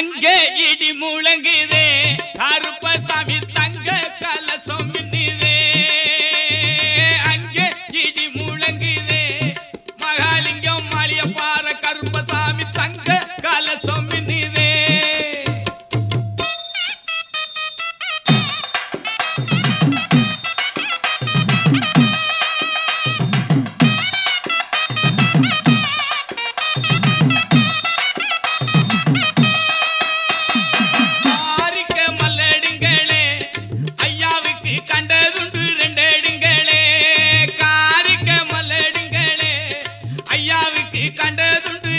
அங்கே இடி முழங்குதே கருப்பசாமி தங்க கண்டதுண்டு